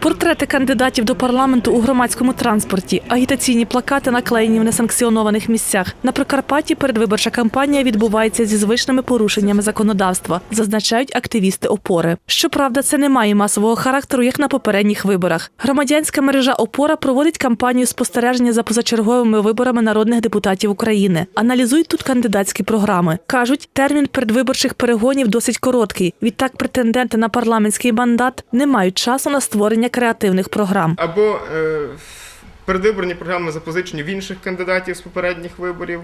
Портрети кандидатів до парламенту у громадському транспорті, агітаційні плакати наклеєні в несанкціонованих місцях. На Прикарпатті передвиборча кампанія відбувається зі звичними порушеннями законодавства, зазначають активісти опори. Щоправда, це не має масового характеру, як на попередніх виборах. Громадянська мережа Опора проводить кампанію спостереження за позачерговими виборами народних депутатів України. Аналізують тут кандидатські програми. кажуть, термін передвиборчих перегонів досить короткий. Відтак, претенденти на парламентський мандат не мають часу на створення креативних програм. Або е, передвиборні програми запозичені в інших кандидатів з попередніх виборів.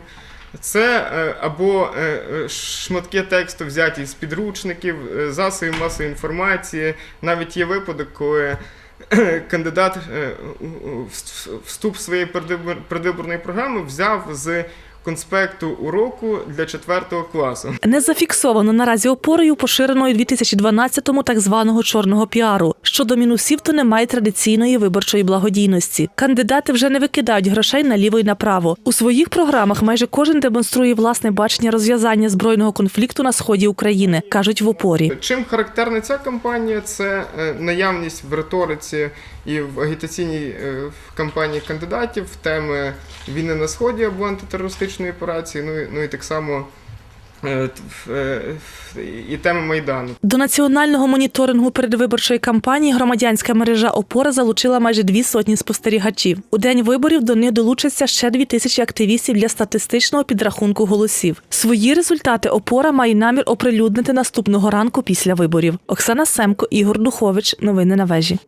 Це е, або е, е, шматки тексту взяті з підручників, засобів масової інформації. Навіть є випадок, коли кандидат вступ своєї передвибор- передвиборної програми взяв з конспекту уроку для 4 класу. Не зафіксовано наразі опорою поширеної у 2012-му так званого чорного піару. Щодо мінусів, то немає традиційної виборчої благодійності. Кандидати вже не викидають грошей наліво і направо. У своїх програмах майже кожен демонструє власне бачення розв'язання збройного конфлікту на сході України, кажуть в опорі. Чим характерна ця кампанія? Це е, наявність в риториці і в агітаційній е, кампанії кандидатів теми війни на сході або антитерористичної операції. Ну ну і так само е, е, і теми майдану. До національного моніторингу передвиборчої кампанії громадянська мережа опора залучила майже дві сотні спостерігачів. У день виборів до них долучаться ще дві тисячі активістів для статистичного підрахунку голосів. Свої результати опора має намір оприлюднити наступного ранку після виборів. Оксана Семко, Ігор Духович. Новини на вежі.